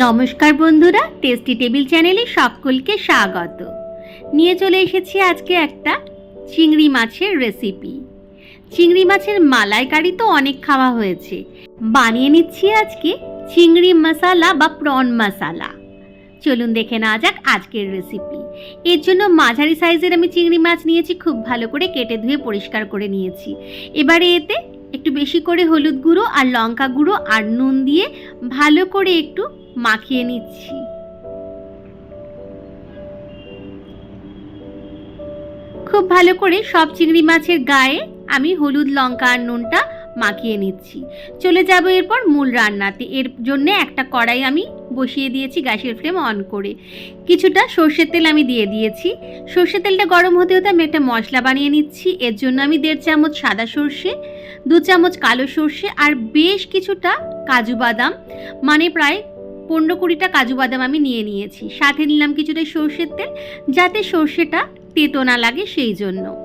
নমস্কার বন্ধুরা tasty table চ্যানেলে সকলকে স্বাগত। নিয়ে চলে এসেছি আজকে একটা চিংড়ি মাছের রেসিপি চিংড়ি মাছের মালাইকারি তো অনেক খাওয়া হয়েছে। বানিয়ে নিচ্ছি আজকে চিংড়ি মশালা বা প্রন মশালা। চলুন দেখে নেওয়া যাক আজকের রেসিপি এর জন্য মাঝারি সাইজের আমি চিংড়ি মাছ নিয়েছি, খুব ভালো করে কেটে ধুয়ে পরিষ্কার করে নিয়েছি। এবারে এতে একটু বেশি করে হলুদ গুঁড়ো আর লঙ্কা গুঁড়ো আর নুন দিয়ে ভালো করে একটু মাখিয়ে নিচ্ছি। খুব ভালো করে সব চিংড়ি মাছের গায়ে আমি হলুদ, লঙ্কা আর নুনটা মাখিয়ে নিচ্ছি। চলে যাব এরপর মূল রান্নাতে। এর জন্য একটা কড়াই আমি বসিয়ে দিয়েছি গ্যাসের ফ্লেম অন করে। কিছুটা সর্ষের তেল আমি দিয়ে দিয়েছি। সর্ষের তেলটা গরম হতে হতে আমি একটা মশলা বানিয়ে নিচ্ছি। এর জন্য আমি দেড় চামচ সাদা সর্ষে, দু চামচ কালো সর্ষে আর বেশ কিছুটা কাজু বাদাম মানে প্রায় পনেরো কুড়িটা কাজু বাদাম আমি নিয়ে নিয়েছি। সাথে নিলাম কিছুটা সর্ষের তেল, যাতে সর্ষেটা তেতো না লাগে সেই জন্য।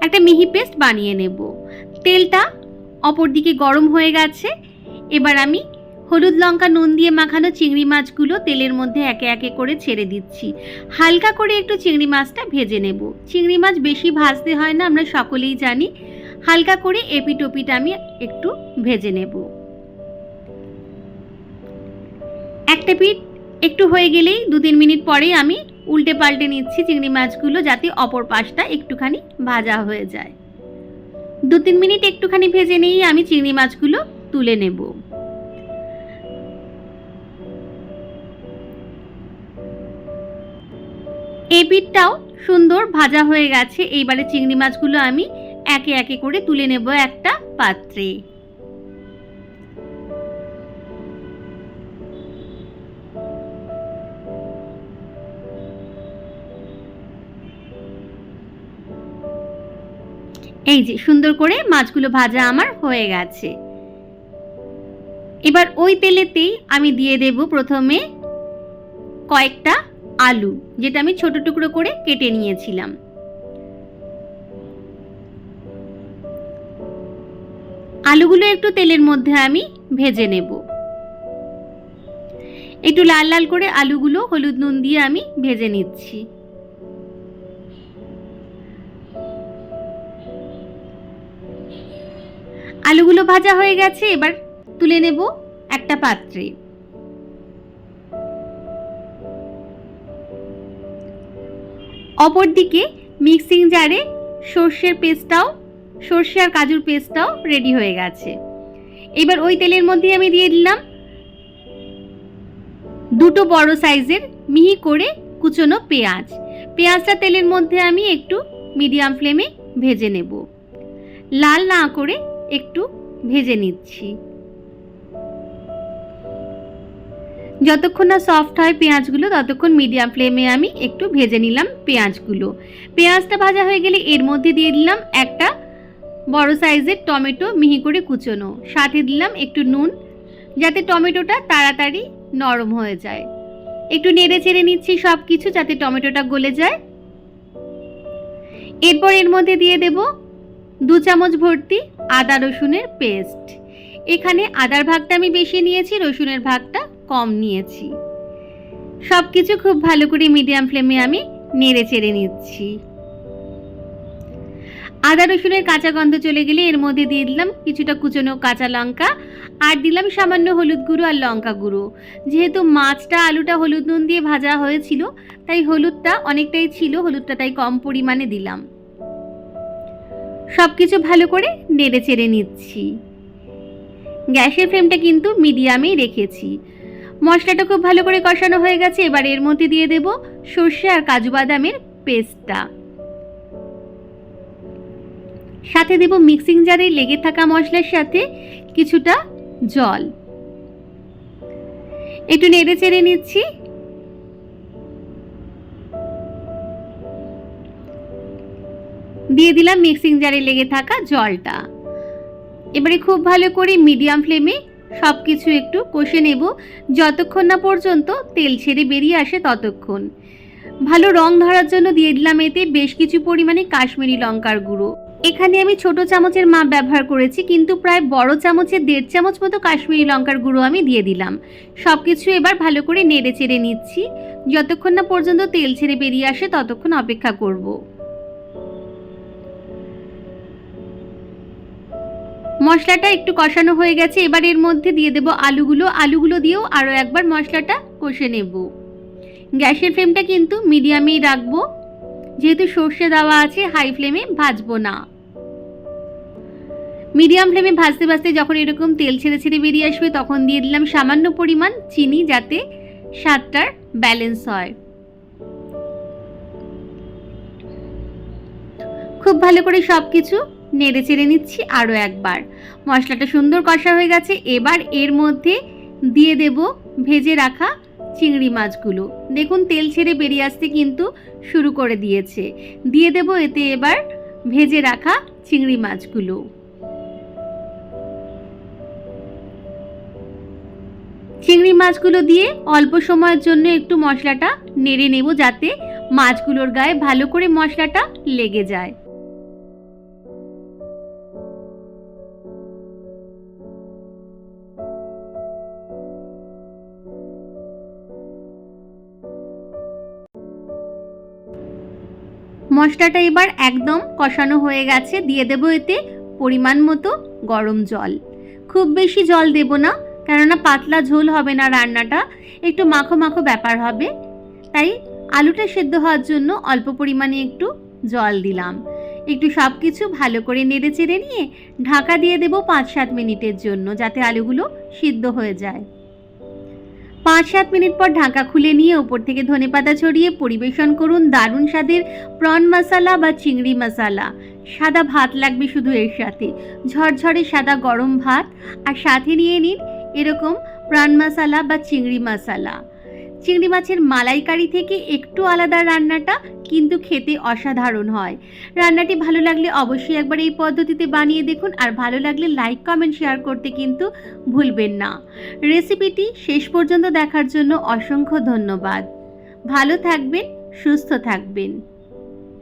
একটা মিহি পেস্ট বানিয়ে নেব। তেলটা অপর দিকে গরম হয়ে গেছে। এবার আমি হলুদ লঙ্কা, নুন দিয়ে মাখানো চিংড়ি মাছগুলো তেলের মধ্যে একে একে করে ছেড়ে দিচ্ছি। হালকা করে একটু চিংড়ি মাছটা ভেজে নেব। চিংড়ি মাছ বেশি ভাজতে হয় না, আমরা সকলেই জানি। হালকা করে এপিটোপিটা আমি একটু ভেজে নেব। একটা পিঠ একটু হয়ে গেলেই দু তিন মিনিট পরেই আমি উল্টে পাল্টে নিচ্ছি চিংড়ি মাছগুলো, যাতে অপর পাশটা একটুখানি ভাজা হয়ে যায়। দু তিন মিনিট একটুখানি ভেজে নিয়েই আমি চিংড়ি মাছগুলো তুলে নেব। এই পিঠটাও সুন্দর ভাজা হয়ে গেছে। এইবারে চিংড়ি মাছগুলো আমি একে একে করে তুলে নেব একটা পাত্রে। এই যে, সুন্দর করে মাছগুলো ভাজা আমার হয়ে গেছে। এবার ওই তেলেতেই আমি দিয়ে দেব প্রথমে কয়েকটা আলু, যেটা আমি ছোট টুকরো করে কেটে নিয়েছিলাম। আলুগুলো একটু তেলের মধ্যে আমি ভেজে নেব। একটু লাল লাল করে আলুগুলো হলুদ নুন দিয়ে আমি ভেজে নিচ্ছি। আলুগুলো ভাজা হয়ে গেছে, এবার তুলে নেব একটা পাত্রে। অপরদিকে মিক্সিং জারে সর্ষের পেস্টটাও, সর্ষে আর কাজুর পেস্টটাও রেডি হয়ে গেছে। এবার ওই তেলের মধ্যে আমি দিয়ে দিলাম দুটো বড় সাইজের মিহি করে কুচনো পেঁয়াজ। পেঁয়াজটা তেলের মধ্যে আমি একটু মিডিয়াম ফ্লেমে ভেজে নেব। লাল না করে একটু ভেজে নিচ্ছি। যতক্ষণ না সফট হয় পেঁয়াজগুলো, ততক্ষণ মিডিয়াম ফ্লেমে আমি একটু ভেজে নিলাম পেঁয়াজগুলো। পেঁয়াজটা ভাজা হয়ে গেলে এর মধ্যে দিয়ে দিলাম একটা বড় সাইজের টমেটো মিহি করে কুচোনো। সাথে দিলাম একটু নুন, যাতে টমেটোটা তাড়াতাড়ি নরম হয়ে যায়। একটু নেড়ে চেড়ে নিচ্ছি সব কিছু যাতে টমেটোটা গলে যায়। এরপর এর মধ্যে দিয়ে দেব দু চামচ ভর্তি আদা রসুনের পেস্ট। এখানে আদার ভাগটা আমি বেশি নিয়েছি, রসুনের ভাগটা কম নিয়েছি। সব কিছু খুব ভালো করে মিডিয়াম ফ্লেমে আমি নেড়ে চেড়ে নিচ্ছি। আদা রসুনের কাঁচা গন্ধ চলে গেলে এর মধ্যে দিয়ে দিলাম কিছুটা কুচনো কাঁচা লঙ্কা আর দিলাম সামান্য হলুদ গুঁড়ো আর লঙ্কা গুঁড়ো। যেহেতু মাছটা, আলুটা হলুদ নুন দিয়ে ভাজা হয়েছিল, তাই হলুদটা অনেকটাই ছিল, হলুদটা তাই কম পরিমাণে দিলাম। সব কিছু ভালো করে নেড়ে চেড়ে নিচ্ছি। গ্যাসের ফ্লেমটা কিন্তু মিডিয়ামেই রেখেছি। মশলাটা খুব ভালো করে কষানো হয়ে গেছে, এবার এর মধ্যে দিয়ে দেব সর্ষে আর কাজু বাদামের পেস্টটা। সাথে দেব মিক্সিং জারে লেগে থাকা মশলার সাথে কিছুটা জল। একটু নেড়ে চেড়ে নিচ্ছি। দিয়ে দিলাম মিক্সিং জারে লেগে থাকা জলটা। এবারে খুব ভালো করে মিডিয়াম ফ্লেমে সব কিছু একটু কষে নেব। যতক্ষণ না পর্যন্ত তেল ছেড়ে বেরিয়ে আসে ততক্ষণ। ভালো রং ধরার জন্য দিয়ে দিলাম এতে বেশ কিছু পরিমাণে কাশ্মীরি লঙ্কার গুঁড়ো। এখানে আমি ছোট চামচের মাপ ব্যবহার করেছি, কিন্তু প্রায় বড় চামচের দেড় চামচ মতো কাশ্মীরি লঙ্কার গুঁড়ো আমি দিয়ে দিলাম। সব কিছু এবার ভালো করে নেড়ে চেড়ে নিচ্ছি। যতক্ষণ না পর্যন্ত তেল ছেড়ে বেরিয়ে আসে ততক্ষণ অপেক্ষা করব। মশলাটা একটু কষানো হয়ে গেছে, এবার এর মধ্যে দিয়ে দেব আলুগুলো। আলুগুলো দিয়েও আরও একবার মশলাটা কষে নেব। গ্যাসের ফ্লেমটা কিন্তু মিডিয়ামেই রাখব। যেহেতু সর্ষে দেওয়া আছে, হাই ফ্লেমে ভাজবো না। মিডিয়াম ফ্লেমে ভাজতে ভাজতে যখন এরকম তেল ছেড়ে ছেড়ে বেরিয়ে আসবে, তখন দিয়ে দিলাম সামান্য পরিমাণ চিনি যাতে স্বাদটার ব্যালেন্স হয়। খুব ভালো করে সব কিছু নেড়ে চেড়ে নিচ্ছি আরও একবার। মশলাটা সুন্দর কষা হয়ে গেছে। এবার এর মধ্যে দিয়ে দেব ভেজে রাখা চিংড়ি মাছগুলো। দেখুন, তেল ছেড়ে বেরিয়ে আসতে কিন্তু শুরু করে দিয়েছে। দিয়ে দেব এতে এবার ভেজে রাখা চিংড়ি মাছগুলো। চিংড়ি মাছগুলো দিয়ে অল্প সময়ের জন্য একটু মশলাটা নেড়ে নেব যাতে মাছগুলোর গায়ে ভালো করে মশলাটা লেগে যায়। মশলাটা এবার একদম কষানো হয়ে গেছে। দিয়ে দেবো এতে পরিমাণ মতো গরম জল। খুব বেশি জল দেব না, কেননা পাতলা ঝোল হবে না রান্নাটা, একটু মাখো মাখো ব্যাপার হবে। তাই আলুটা সেদ্ধ হওয়ার জন্য অল্প পরিমাণে একটু জল দিলাম। একটু সব কিছু ভালো করে নেড়ে চেড়ে নিয়ে ঢাকা দিয়ে দেব পাঁচ সাত মিনিটের জন্য, যাতে আলুগুলো সিদ্ধ হয়ে যায়। পাঁচ সাত মিনিট পর ঢাকা খুলে নিয়ে ওপর থেকে ধনে পাতা ছড়িয়ে পরিবেশন করুন দারুণ স্বাদের প্রন মশালা বা চিংড়ি মশালা। সাদা ভাত লাগবে শুধু এর সাথে। ঝরঝরে সাদা গরম ভাত। আর সাথে নিয়ে নিন এরকম প্রাণ মশালা বা চিংড়ি মশালা। চিংড়ি মাছের মালাইকারি থেকে একটু আলাদা রান্নাটা কিন্তু খেতে অসাধারণ হয়। রান্নাটি ভালো লাগলে অবশ্যই একবার এই পদ্ধতিতে বানিয়ে দেখুন আর ভালো লাগলে লাইক, কমেন্ট, শেয়ার করতে কিন্তু ভুলবেন না। রেসিপিটি শেষ পর্যন্ত দেখার জন্য অসংখ্য ধন্যবাদ। ভালো থাকবেন, সুস্থ থাকবেন।